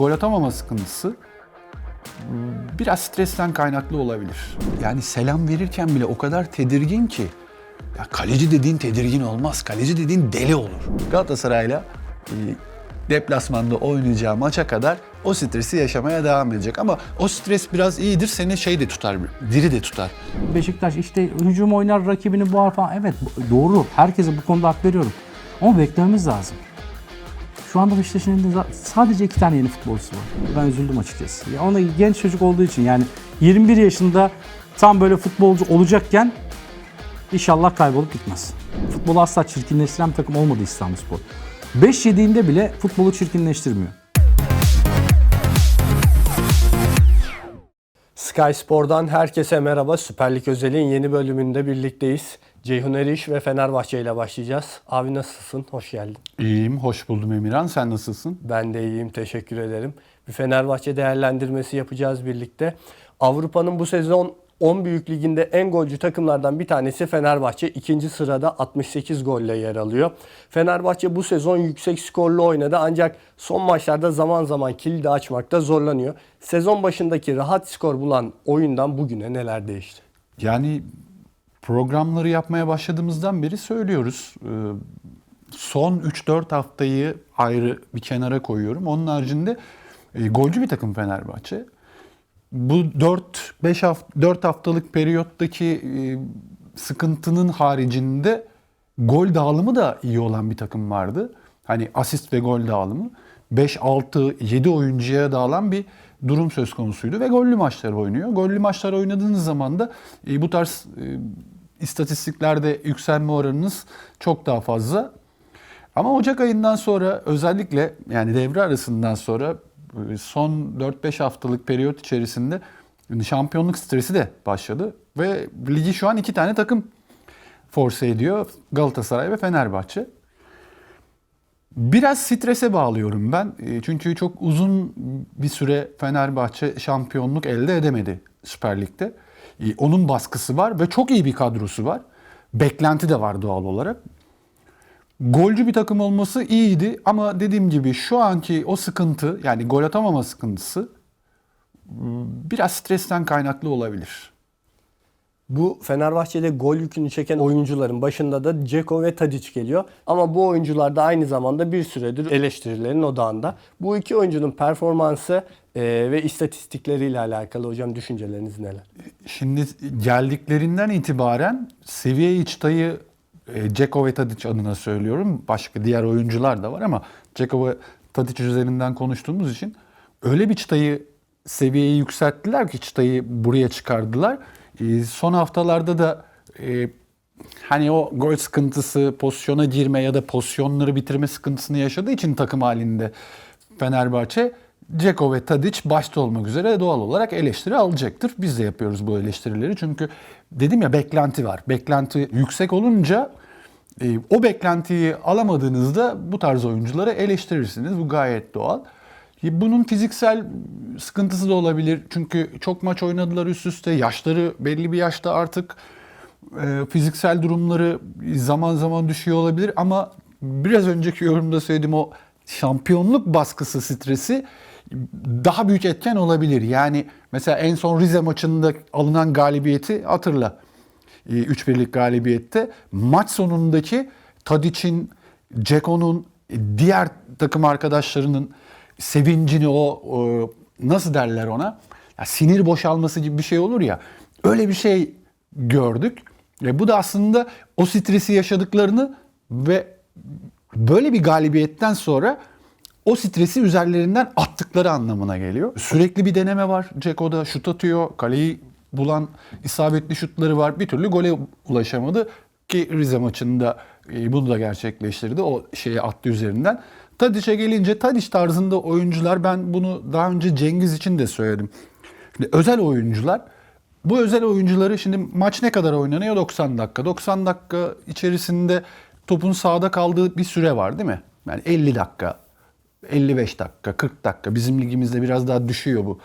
Gol atamama sıkıntısı biraz stresten kaynaklı olabilir. Yani selam verirken bile o kadar tedirgin ki ya kaleci dediğin tedirgin olmaz. Kaleci dediğin deli olur. Galatasaray'la e, deplasmanda oynayacağı maça kadar o stresi yaşamaya devam edecek. Ama o stres biraz iyidir. Seni şey de tutar, diri de tutar. Beşiktaş işte hücum oynar rakibini boğar falan. Evet doğru. Herkese bu konuda hak veriyorum. Ama beklememiz lazım. Şu anda Beşiktaş'ın elinde sadece iki tane yeni futbolcusu var. Ben üzüldüm açıkçası. Ya ona genç çocuk olduğu için yani 21 yaşında tam böyle futbolcu olacakken inşallah kaybolup gitmez. Futbolu asla çirkinleştiren bir takım olmadı İstanbulspor. 5 yediğinde bile futbolu çirkinleştirmiyor. Sky Spor'dan herkese merhaba. Süper Lig Özel'in yeni bölümünde birlikteyiz. Ceyhun Eriş ve Fenerbahçe ile başlayacağız. Abi nasılsın? Hoş geldin. İyiyim, hoş buldum Emirhan. Sen nasılsın? Ben de iyiyim, teşekkür ederim. Bir Fenerbahçe değerlendirmesi yapacağız birlikte. Avrupa'nın bu sezon 10 büyük liginde en golcü takımlardan bir tanesi Fenerbahçe. ikinci sırada 68 golle yer alıyor. Fenerbahçe bu sezon yüksek skorlu oynadı ancak son maçlarda zaman zaman kilidi açmakta zorlanıyor. Sezon başındaki rahat skor bulan oyundan bugüne neler değişti? Yani programları yapmaya başladığımızdan beri söylüyoruz. Ee, Son 3-4 haftayı ayrı bir kenara koyuyorum. Onun haricinde e, golcü bir takım Fenerbahçe. Bu 4-5 hafta 4 haftalık periyottaki e, sıkıntının haricinde gol dağılımı da iyi olan bir takım vardı. Hani asist ve gol dağılımı 5 6 7 oyuncuya dağılan bir durum söz konusuydu ve gollü maçlar oynuyor. Gollü maçlar oynadığınız zaman da e, bu tarz e, istatistiklerde yükselme oranınız çok daha fazla. Ama Ocak ayından sonra özellikle yani devre arasından sonra e, son 4-5 haftalık periyot içerisinde şampiyonluk stresi de başladı. Ve ligi şu an iki tane takım force ediyor. Galatasaray ve Fenerbahçe. Biraz strese bağlıyorum ben. E, Çünkü çok uzun bir süre Fenerbahçe şampiyonluk elde edemedi Süper Lig'de. E, Onun baskısı var ve çok iyi bir kadrosu var. Beklenti de var doğal olarak. Golcü bir takım olması iyiydi ama dediğim gibi şu anki o sıkıntı yani gol atamama sıkıntısı biraz stresten kaynaklı olabilir. Bu Fenerbahçe'de gol yükünü çeken oyuncuların başında da Ceko ve Tadic geliyor. Ama bu oyuncular da aynı zamanda bir süredir eleştirilerin odağında. Bu iki oyuncunun performansı e, ve istatistikleriyle alakalı hocam düşünceleriniz neler? Şimdi geldiklerinden itibaren seviye çıtayı e, Ceko ve Tadic adına söylüyorum. Başka diğer oyuncular da var ama Ceko ve Tadic üzerinden konuştuğumuz için öyle bir çıtayı seviyeyi yükselttiler ki çıtayı buraya çıkardılar. E, son haftalarda da e, hani o gol sıkıntısı, pozisyona girme ya da pozisyonları bitirme sıkıntısını yaşadığı için takım halinde Fenerbahçe Ceko ve Tadic başta olmak üzere doğal olarak eleştiri alacaktır. Biz de yapıyoruz bu eleştirileri çünkü dedim ya beklenti var. Beklenti yüksek olunca e, o beklentiyi alamadığınızda bu tarz oyuncuları eleştirirsiniz. Bu gayet doğal. Bunun fiziksel sıkıntısı da olabilir. Çünkü çok maç oynadılar üst üste. Yaşları belli bir yaşta artık e, fiziksel durumları zaman zaman düşüyor olabilir ama biraz önceki yorumda söylediğim o şampiyonluk baskısı stresi daha büyük etken olabilir. Yani mesela en son Rize maçında alınan galibiyeti hatırla. E, 3-1'lik galibiyette maç sonundaki Tadic'in, Ceko'nun, diğer takım arkadaşlarının sevincini o, o nasıl derler ona? Ya sinir boşalması gibi bir şey olur ya. Öyle bir şey gördük. Ve bu da aslında o stresi yaşadıklarını ve böyle bir galibiyetten sonra o stresi üzerlerinden attıkları anlamına geliyor. Sürekli bir deneme var. Ceko'da şut atıyor. Kaleyi bulan isabetli şutları var. Bir türlü gole ulaşamadı. Ki Rize maçında e, bunu da gerçekleştirdi. O şeye attı üzerinden. Tadic'e gelince Tadic tarzında oyuncular ben bunu daha önce Cengiz için de söyledim. Şimdi özel oyuncular bu özel oyuncuları şimdi maç ne kadar oynanıyor? 90 dakika. 90 dakika içerisinde topun sahada kaldığı bir süre var değil mi? Yani 50 dakika, 55 dakika, 40 dakika. Bizim ligimizde biraz daha düşüyor bu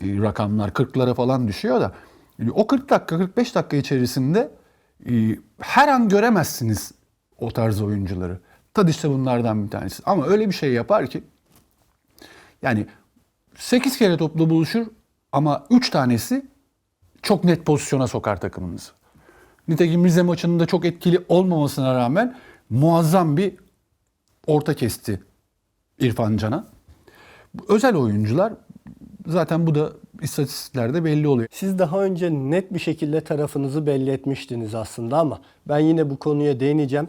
e, rakamlar. 40'lara falan düşüyor da. E, O 40 dakika, 45 dakika içerisinde e, her an göremezsiniz o tarz oyuncuları. Tadiç de bunlardan bir tanesi. Ama öyle bir şey yapar ki yani 8 kere topla buluşur ama 3 tanesi çok net pozisyona sokar takımınızı. Nitekim Rize maçında çok etkili olmamasına rağmen muazzam bir orta kesti İrfan Can'a. Özel oyuncular zaten bu da istatistiklerde belli oluyor. Siz daha önce net bir şekilde tarafınızı belli etmiştiniz aslında ama ben yine bu konuya değineceğim.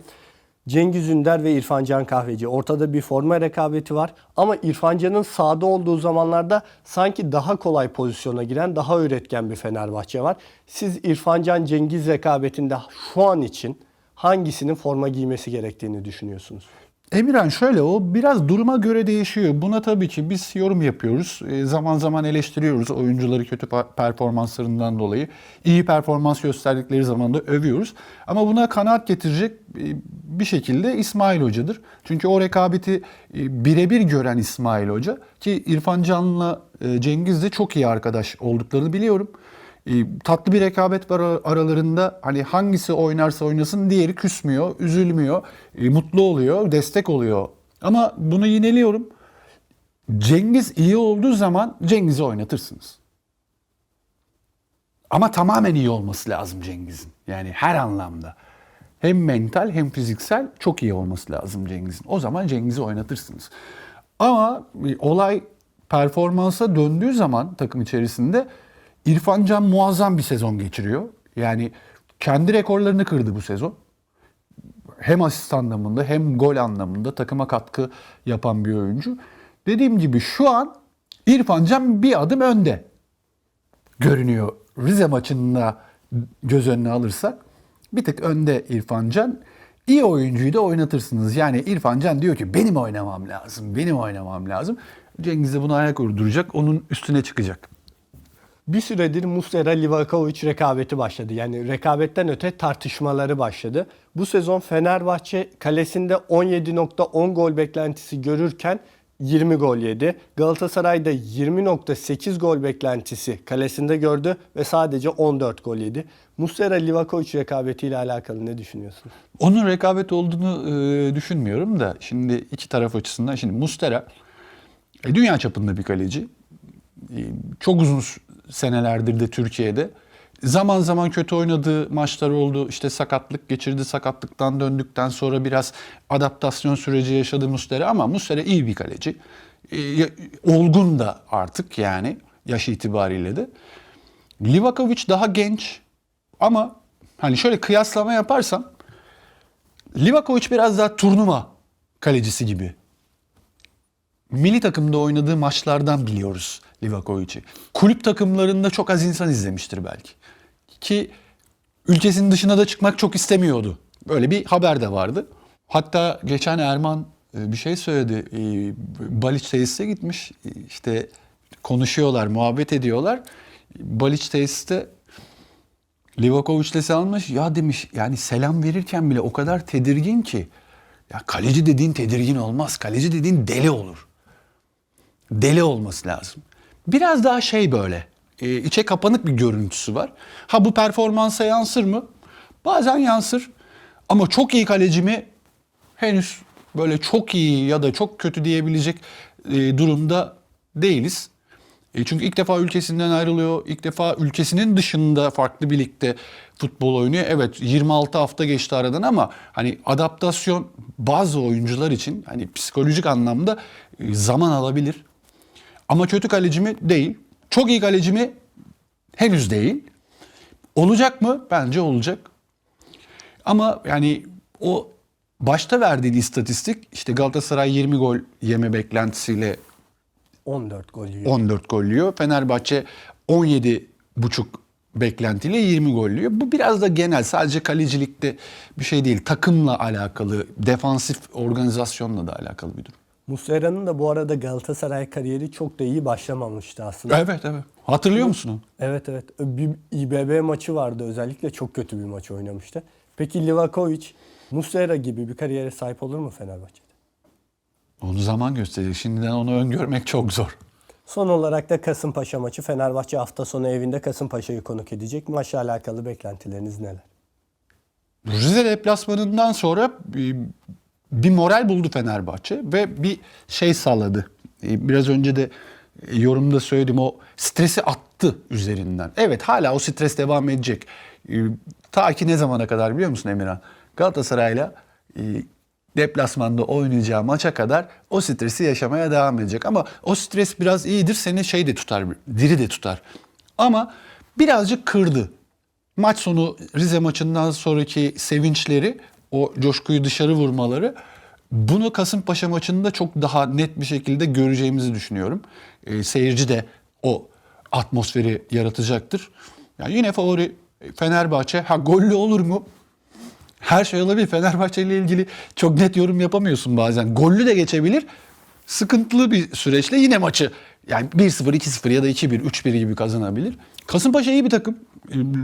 Cengiz Ünder ve İrfan Can Kahveci. Ortada bir forma rekabeti var ama İrfan Can'ın sahada olduğu zamanlarda sanki daha kolay pozisyona giren, daha üretken bir Fenerbahçe var. Siz İrfan Can Cengiz rekabetinde şu an için hangisinin forma giymesi gerektiğini düşünüyorsunuz? Emirhan şöyle o biraz duruma göre değişiyor. Buna tabii ki biz yorum yapıyoruz. E, zaman zaman eleştiriyoruz oyuncuları kötü performanslarından dolayı. İyi performans gösterdikleri zaman da övüyoruz. Ama buna kanaat getirecek e, bir şekilde İsmail Hoca'dır. Çünkü o rekabeti e, birebir gören İsmail Hoca ki İrfan Can'la e, Cengiz de çok iyi arkadaş olduklarını biliyorum. E, tatlı bir rekabet var ara- aralarında. Hani hangisi oynarsa oynasın diğeri küsmüyor, üzülmüyor, e, mutlu oluyor, destek oluyor. Ama bunu yineliyorum. Cengiz iyi olduğu zaman Cengiz'i oynatırsınız. Ama tamamen iyi olması lazım Cengiz'in. Yani her anlamda. Hem mental hem fiziksel çok iyi olması lazım Cengiz'in. O zaman Cengiz'i oynatırsınız. Ama e, olay performansa döndüğü zaman takım içerisinde İrfan Can muazzam bir sezon geçiriyor. Yani kendi rekorlarını kırdı bu sezon. Hem asist anlamında hem gol anlamında takıma katkı yapan bir oyuncu. Dediğim gibi şu an İrfan Can bir adım önde görünüyor. Rize maçında göz önüne alırsak bir tık önde İrfan Can. İyi oyuncuyu da oynatırsınız. Yani İrfan Can diyor ki benim oynamam lazım, benim oynamam lazım. Cengiz de buna ayak uyduracak, onun üstüne çıkacak. Bir süredir Muslera Livakovic rekabeti başladı. Yani rekabetten öte tartışmaları başladı. Bu sezon Fenerbahçe kalesinde 17.10 gol beklentisi görürken 20 gol yedi. Galatasaray'da 20.8 gol beklentisi kalesinde gördü ve sadece 14 gol yedi. Muslera Livakovic rekabetiyle alakalı ne düşünüyorsunuz? Onun rekabet olduğunu e, düşünmüyorum da şimdi iki taraf açısından şimdi Mustera e, dünya çapında bir kaleci. E, çok uzun senelerdir de Türkiye'de. Zaman zaman kötü oynadığı maçlar oldu. İşte sakatlık geçirdi. Sakatlıktan döndükten sonra biraz adaptasyon süreci yaşadı Mustera ama Mustera iyi bir kaleci. E, olgun da artık yani yaş itibariyle de. Livakovic daha genç ama hani şöyle kıyaslama yaparsam Livakovic biraz daha turnuva kalecisi gibi. Milli takımda oynadığı maçlardan biliyoruz Livakovic'i. Kulüp takımlarında çok az insan izlemiştir belki. Ki ülkesinin dışına da çıkmak çok istemiyordu. Böyle bir haber de vardı. Hatta geçen Erman e, bir şey söyledi. E, Baliç tesise gitmiş. E, İşte konuşuyorlar, muhabbet ediyorlar. Baliç tesiste Livakovic'le selamlamış. Ya demiş yani selam verirken bile o kadar tedirgin ki. Ya kaleci dediğin tedirgin olmaz. Kaleci dediğin deli olur. Deli olması lazım. Biraz daha şey böyle. e, içe kapanık bir görüntüsü var. Ha bu performansa yansır mı? Bazen yansır. Ama çok iyi kaleci mi? Henüz böyle çok iyi ya da çok kötü diyebilecek e, durumda değiliz. E, çünkü ilk defa ülkesinden ayrılıyor. İlk defa ülkesinin dışında farklı bir ligde futbol oynuyor. Evet 26 hafta geçti aradan ama hani adaptasyon bazı oyuncular için hani psikolojik anlamda e, zaman alabilir. Ama kötü kaleci mi? Değil. Çok iyi kaleci mi? Henüz değil. Olacak mı? Bence olacak. Ama yani o başta verdiğin istatistik işte Galatasaray 20 gol yeme beklentisiyle 14 gol yiyor. 14 gol yiyor. Fenerbahçe 17 buçuk beklentiyle 20 gol yiyor. Bu biraz da genel sadece kalecilikte bir şey değil. Takımla alakalı, defansif organizasyonla da alakalı bir durum. Muslera'nın da bu arada Galatasaray kariyeri çok da iyi başlamamıştı aslında. Evet evet. Hatırlıyor musun onu? Evet evet. Bir İBB maçı vardı özellikle çok kötü bir maç oynamıştı. Peki Livakovic Muslera gibi bir kariyere sahip olur mu Fenerbahçe'de? Onu zaman gösterecek. Şimdiden onu öngörmek çok zor. Son olarak da Kasımpaşa maçı. Fenerbahçe hafta sonu evinde Kasımpaşa'yı konuk edecek. Maçla alakalı beklentileriniz neler? Rize deplasmanından sonra bir, moral buldu Fenerbahçe ve bir şey sağladı. E, Biraz önce de e, yorumda söyledim o stresi attı üzerinden. Evet hala o stres devam edecek. E, Ta ki ne zamana kadar biliyor musun Emirhan? Galatasaray'la e, deplasmanda oynayacağı maça kadar o stresi yaşamaya devam edecek. Ama o stres biraz iyidir seni şey de tutar, diri de tutar. Ama birazcık kırdı. Maç sonu Rize maçından sonraki sevinçleri, o coşkuyu dışarı vurmaları bunu Kasımpaşa maçında çok daha net bir şekilde göreceğimizi düşünüyorum. Ee, seyirci de o atmosferi yaratacaktır. Yani yine favori Fenerbahçe. Ha gollü olur mu? Her şey olabilir. Fenerbahçe ile ilgili çok net yorum yapamıyorsun bazen. Gollü de geçebilir. Sıkıntılı bir süreçle yine maçı yani 1-0, 2-0 ya da 2-1, 3-1 gibi kazanabilir. Kasımpaşa iyi bir takım.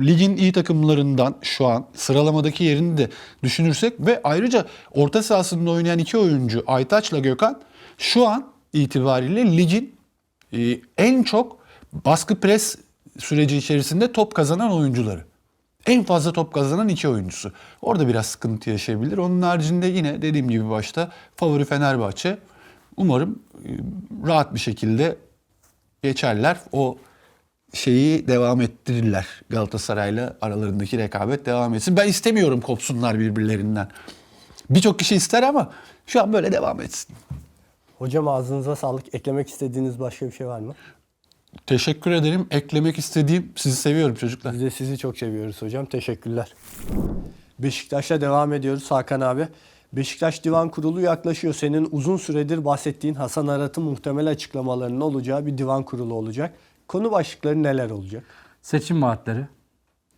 Ligin iyi takımlarından şu an sıralamadaki yerini de düşünürsek ve ayrıca orta sahasında oynayan iki oyuncu Aytaç'la Gökhan şu an itibariyle ligin e, en çok baskı pres süreci içerisinde top kazanan oyuncuları. En fazla top kazanan iki oyuncusu. Orada biraz sıkıntı yaşayabilir. Onun haricinde yine dediğim gibi başta favori Fenerbahçe. Umarım e, rahat bir şekilde geçerler. O şeyi devam ettirirler. Galatasaray'la aralarındaki rekabet devam etsin. Ben istemiyorum kopsunlar birbirlerinden. Birçok kişi ister ama şu an böyle devam etsin. Hocam ağzınıza sağlık. Eklemek istediğiniz başka bir şey var mı? Teşekkür ederim. Eklemek istediğim sizi seviyorum çocuklar. Biz de sizi çok seviyoruz hocam. Teşekkürler. Beşiktaş'la devam ediyoruz Hakan abi. Beşiktaş Divan Kurulu yaklaşıyor. Senin uzun süredir bahsettiğin Hasan Arat'ın muhtemel açıklamalarının olacağı bir divan kurulu olacak. Konu başlıkları neler olacak? Seçim vaatleri.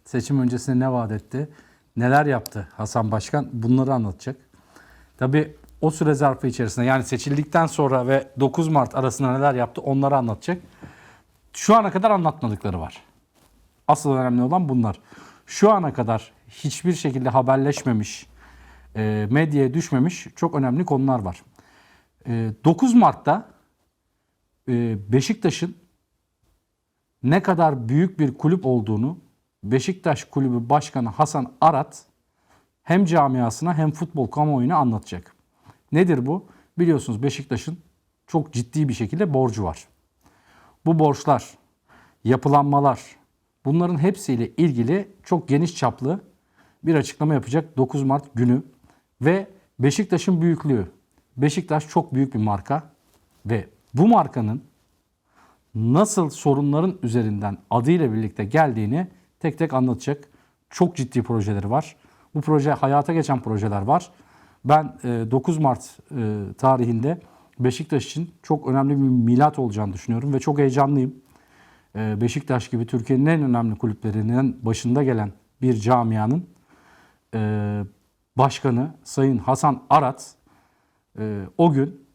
Seçim öncesinde ne vaat etti? Neler yaptı Hasan Başkan? Bunları anlatacak. Tabii o süre zarfı içerisinde yani seçildikten sonra ve 9 Mart arasında neler yaptı onları anlatacak. Şu ana kadar anlatmadıkları var. Asıl önemli olan bunlar. Şu ana kadar hiçbir şekilde haberleşmemiş, e, medyaya düşmemiş çok önemli konular var. E, 9 Mart'ta e, Beşiktaş'ın ne kadar büyük bir kulüp olduğunu Beşiktaş Kulübü Başkanı Hasan Arat hem camiasına hem futbol kamuoyuna anlatacak. Nedir bu? Biliyorsunuz Beşiktaş'ın çok ciddi bir şekilde borcu var. Bu borçlar, yapılanmalar bunların hepsiyle ilgili çok geniş çaplı bir açıklama yapacak 9 Mart günü ve Beşiktaş'ın büyüklüğü. Beşiktaş çok büyük bir marka ve bu markanın nasıl sorunların üzerinden adıyla birlikte geldiğini tek tek anlatacak. Çok ciddi projeleri var. Bu proje hayata geçen projeler var. Ben e, 9 Mart e, tarihinde Beşiktaş için çok önemli bir milat olacağını düşünüyorum ve çok heyecanlıyım. E, Beşiktaş gibi Türkiye'nin en önemli kulüplerinin başında gelen bir camianın e, başkanı Sayın Hasan Arat e, o gün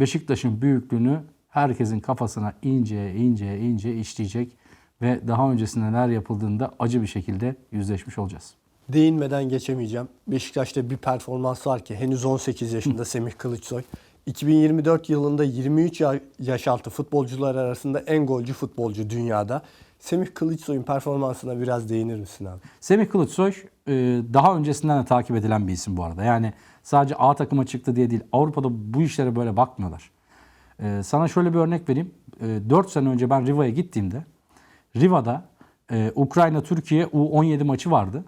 Beşiktaş'ın büyüklüğünü herkesin kafasına ince ince ince işleyecek ve daha öncesinde neler yapıldığında acı bir şekilde yüzleşmiş olacağız. Değinmeden geçemeyeceğim. Beşiktaş'ta bir performans var ki henüz 18 yaşında Semih Kılıçsoy. 2024 yılında 23 ya- yaş altı futbolcular arasında en golcü futbolcu dünyada. Semih Kılıçsoy'un performansına biraz değinir misin abi? Semih Kılıçsoy e, daha öncesinden de takip edilen bir isim bu arada. Yani sadece A takıma çıktı diye değil. Avrupa'da bu işlere böyle bakmıyorlar. E, Sana şöyle bir örnek vereyim. 4 sene önce ben Riva'ya gittiğimde Riva'da e, Ukrayna-Türkiye U17 maçı vardı.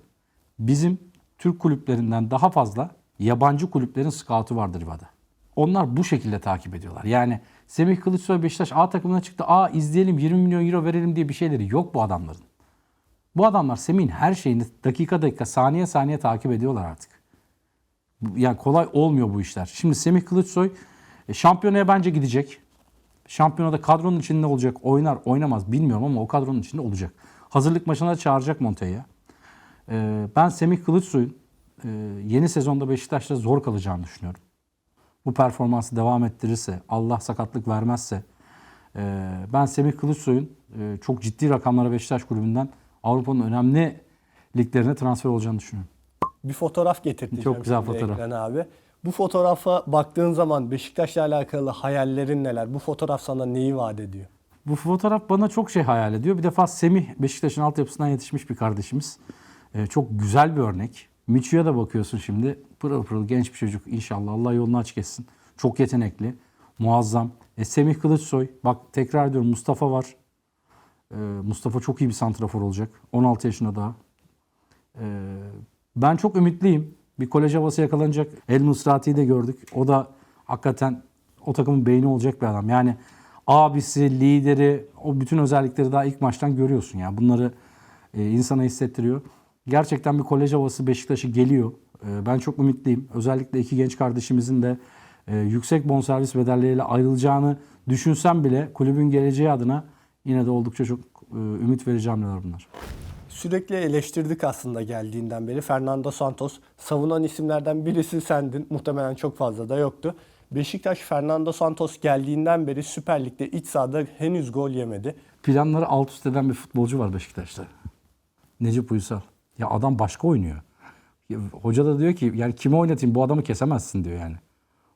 Bizim Türk kulüplerinden daha fazla yabancı kulüplerin scout'u vardı Riva'da. Onlar bu şekilde takip ediyorlar. Yani Semih Kılıçsoy Beşiktaş A takımına çıktı. A izleyelim 20 milyon euro verelim diye bir şeyleri yok bu adamların. Bu adamlar Semih'in her şeyini dakika dakika saniye saniye takip ediyorlar artık. Yani kolay olmuyor bu işler. Şimdi Semih Kılıçsoy e, şampiyonaya bence gidecek. Şampiyonada kadronun içinde olacak. Oynar oynamaz bilmiyorum ama o kadronun içinde olacak. Hazırlık maçına çağıracak Monte'ye. Ee, ben Semih Kılıçsoy'un e, yeni sezonda Beşiktaş'ta zor kalacağını düşünüyorum. Bu performansı devam ettirirse, Allah sakatlık vermezse e, ben Semih Kılıçsoy'un e, çok ciddi rakamlara Beşiktaş kulübünden Avrupa'nın önemli liglerine transfer olacağını düşünüyorum. Bir fotoğraf getirteceğim Çok güzel fotoğraf. ekrana abi. Bu fotoğrafa baktığın zaman Beşiktaş'la alakalı hayallerin neler? Bu fotoğraf sana neyi vaat ediyor? Bu fotoğraf bana çok şey hayal ediyor. Bir defa Semih Beşiktaş'ın altyapısından yetişmiş bir kardeşimiz. Ee, çok güzel bir örnek. Miçu'ya da bakıyorsun şimdi. Pırıl pırıl genç bir çocuk inşallah. Allah yolunu açık etsin. Çok yetenekli. Muazzam. E, Semih Kılıçsoy. Bak tekrar diyorum Mustafa var. E, Mustafa çok iyi bir santrafor olacak. 16 yaşında daha. E, ben çok ümitliyim. Bir kolej havası yakalanacak. El Nusrati'yi de gördük. O da hakikaten o takımın beyni olacak bir adam. Yani abisi, lideri, o bütün özellikleri daha ilk maçtan görüyorsun. Yani bunları e, insana hissettiriyor. Gerçekten bir kolej havası Beşiktaş'ı geliyor. E, ben çok ümitliyim. Özellikle iki genç kardeşimizin de e, yüksek bonservis bedelleriyle ayrılacağını düşünsem bile kulübün geleceği adına yine de oldukça çok e, ümit verici hamleler bunlar. Sürekli eleştirdik aslında geldiğinden beri. Fernando Santos savunan isimlerden birisi sendin. Muhtemelen çok fazla da yoktu. Beşiktaş Fernando Santos geldiğinden beri Süper Lig'de iç sahada henüz gol yemedi. planları alt üst eden bir futbolcu var Beşiktaş'ta. Necip Uysal. Ya adam başka oynuyor. Ya Hoca da diyor ki yani kimi oynatayım bu adamı kesemezsin diyor yani.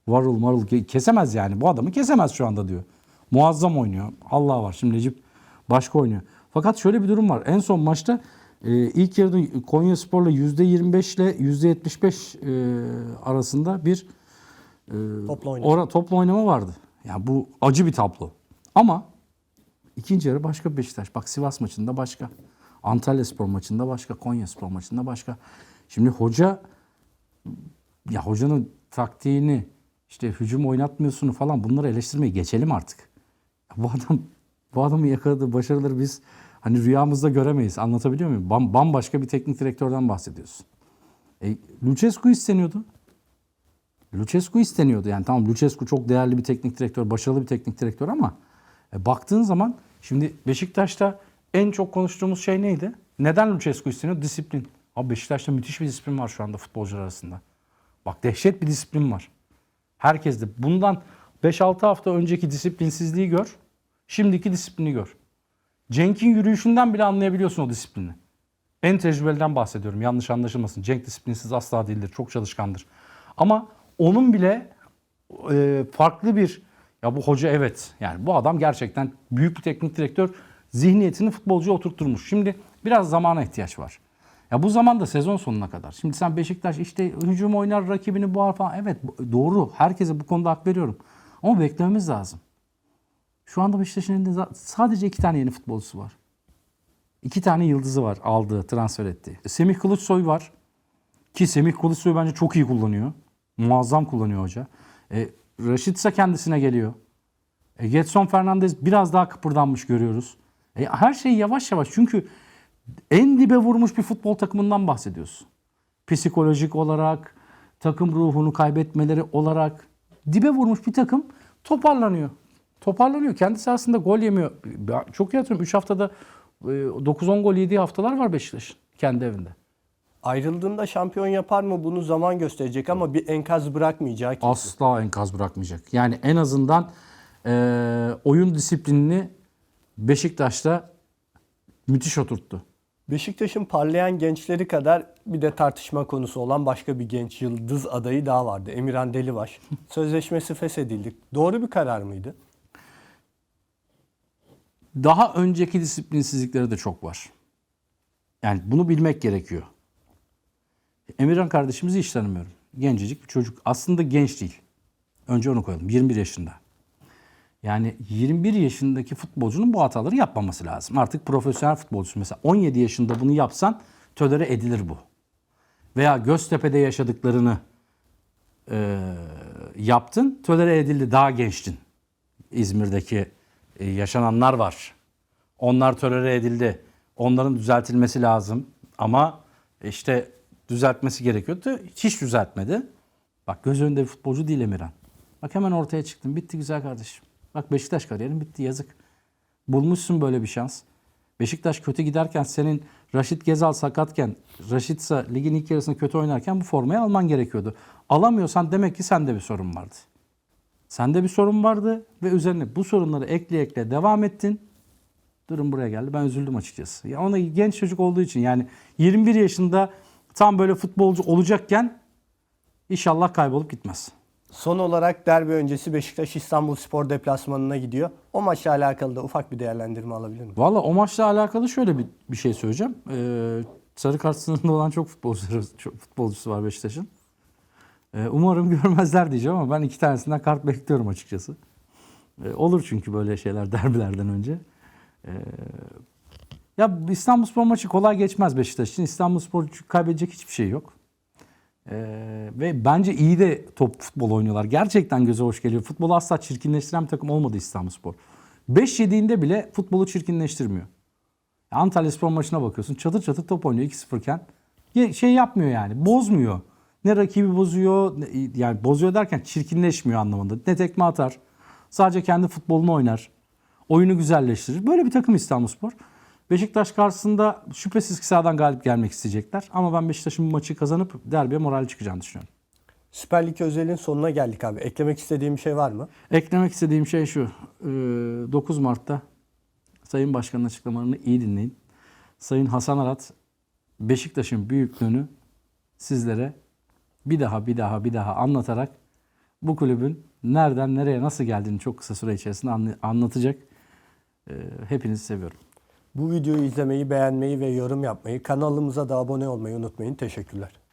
Varul marul ke- kesemez yani. Bu adamı kesemez şu anda diyor. Muazzam oynuyor. Allah var. Şimdi Necip başka oynuyor. Fakat şöyle bir durum var. En son maçta e, ilk yarıda Konya Spor'la %25 ile %75 e, arasında bir Topla oynadı. Ora topla oynama vardı. Yani bu acı bir tablo. Ama ikinci yarı başka Beşiktaş. Bak Sivas maçında başka. Antalya Spor maçında başka. Konya Spor maçında başka. Şimdi hoca ya hocanın taktiğini işte hücum oynatmıyorsun falan bunları eleştirmeyi geçelim artık. Bu adam bu adamın yakaladığı başarıları biz hani rüyamızda göremeyiz. Anlatabiliyor muyum? Bam, bambaşka bir teknik direktörden bahsediyorsun. E, Lucescu isteniyordu. Lucescu isteniyordu. Yani tamam Lucescu çok değerli bir teknik direktör, başarılı bir teknik direktör ama e, baktığın zaman şimdi Beşiktaş'ta en çok konuştuğumuz şey neydi? Neden Lucescu isteniyor? Disiplin. Abi Beşiktaş'ta müthiş bir disiplin var şu anda futbolcular arasında. Bak dehşet bir disiplin var. Herkes de bundan 5-6 hafta önceki disiplinsizliği gör. Şimdiki disiplini gör. Cenk'in yürüyüşünden bile anlayabiliyorsun o disiplini. En tecrübeliden bahsediyorum. Yanlış anlaşılmasın. Cenk disiplinsiz asla değildir. Çok çalışkandır. Ama onun bile e, farklı bir ya bu hoca evet yani bu adam gerçekten büyük bir teknik direktör zihniyetini futbolcuya oturtturmuş. Şimdi biraz zamana ihtiyaç var. Ya bu zaman da sezon sonuna kadar. Şimdi sen Beşiktaş işte hücum oynar rakibini boğar falan. Evet doğru. Herkese bu konuda hak veriyorum. Ama beklememiz lazım. Şu anda Beşiktaş'ın elinde sadece iki tane yeni futbolcusu var. İki tane yıldızı var aldığı, transfer ettiği. Semih Kılıçsoy var. Ki Semih Kılıçsoy bence çok iyi kullanıyor. Muazzam kullanıyor hoca. E, Raşit ise kendisine geliyor. E, Getson Fernandez biraz daha kıpırdanmış görüyoruz. E, her şey yavaş yavaş çünkü en dibe vurmuş bir futbol takımından bahsediyorsun. Psikolojik olarak, takım ruhunu kaybetmeleri olarak dibe vurmuş bir takım toparlanıyor. Toparlanıyor. Kendisi aslında gol yemiyor. Çok iyi hatırlıyorum. 3 haftada e, 9-10 gol yediği haftalar var Beşiktaş'ın kendi evinde. Ayrıldığında şampiyon yapar mı bunu zaman gösterecek ama bir enkaz bırakmayacağı kesin. Asla enkaz bırakmayacak. Yani en azından e, oyun disiplinini Beşiktaş'ta müthiş oturttu. Beşiktaş'ın parlayan gençleri kadar bir de tartışma konusu olan başka bir genç yıldız adayı daha vardı. Emirhan Delibaş. Sözleşmesi feshedildi. Doğru bir karar mıydı? Daha önceki disiplinsizlikleri de çok var. Yani bunu bilmek gerekiyor. Emirhan kardeşimizi hiç tanımıyorum. Gencecik bir çocuk. Aslında genç değil. Önce onu koyalım. 21 yaşında. Yani 21 yaşındaki futbolcunun bu hataları yapmaması lazım. Artık profesyonel futbolcusun. Mesela 17 yaşında bunu yapsan tölere edilir bu. Veya Göztepe'de yaşadıklarını e, yaptın, tölere edildi. Daha gençtin. İzmir'deki e, yaşananlar var. Onlar tolere edildi. Onların düzeltilmesi lazım. Ama işte düzeltmesi gerekiyordu. Hiç düzeltmedi. Bak göz önünde bir futbolcu değil Emirhan. Bak hemen ortaya çıktın. Bitti güzel kardeşim. Bak Beşiktaş kariyerin bitti yazık. Bulmuşsun böyle bir şans. Beşiktaş kötü giderken senin Raşit Gezal sakatken, Raşit ise ligin ilk yarısında kötü oynarken bu formayı alman gerekiyordu. Alamıyorsan demek ki sende bir sorun vardı. Sende bir sorun vardı ve üzerine bu sorunları ekle ekle devam ettin. Durum buraya geldi. Ben üzüldüm açıkçası. Ya ona genç çocuk olduğu için yani 21 yaşında tam böyle futbolcu olacakken inşallah kaybolup gitmez. Son olarak derbi öncesi Beşiktaş İstanbul Spor deplasmanına gidiyor. O maçla alakalı da ufak bir değerlendirme alabilir miyim? Valla o maçla alakalı şöyle bir, bir şey söyleyeceğim. Ee, sarı kart sınırında olan çok futbolcuları, çok futbolcusu var Beşiktaş'ın. Ee, umarım görmezler diyeceğim ama ben iki tanesinden kart bekliyorum açıkçası. Ee, olur çünkü böyle şeyler derbilerden önce. Ee, ya İstanbulspor maçı kolay geçmez Beşiktaş için. İstanbulspor kaybedecek hiçbir şey yok. Ee, ve bence iyi de top futbol oynuyorlar. Gerçekten göze hoş geliyor. Futbolu asla çirkinleştiren bir takım olmadı İstanbulspor. 5 yediğinde bile futbolu çirkinleştirmiyor. Antalya Spor maçına bakıyorsun. Çatır çatır top oynuyor 2-0 iken. Şey yapmıyor yani. Bozmuyor. Ne rakibi bozuyor. ne- Yani bozuyor derken çirkinleşmiyor anlamında. Ne tekme atar. Sadece kendi futbolunu oynar. Oyunu güzelleştirir. Böyle bir takım İstanbulspor. Beşiktaş karşısında şüphesiz ki sahadan galip gelmek isteyecekler. Ama ben Beşiktaş'ın bu maçı kazanıp derbiye moral çıkacağını düşünüyorum. Süper Lig özelin sonuna geldik abi. Eklemek istediğim bir şey var mı? Eklemek istediğim şey şu. Ee, 9 Mart'ta Sayın Başkan'ın açıklamalarını iyi dinleyin. Sayın Hasan Arat Beşiktaş'ın büyüklüğünü sizlere bir daha bir daha bir daha anlatarak bu kulübün nereden nereye nasıl geldiğini çok kısa süre içerisinde anla- anlatacak. Ee, hepinizi seviyorum. Bu videoyu izlemeyi, beğenmeyi ve yorum yapmayı, kanalımıza da abone olmayı unutmayın. Teşekkürler.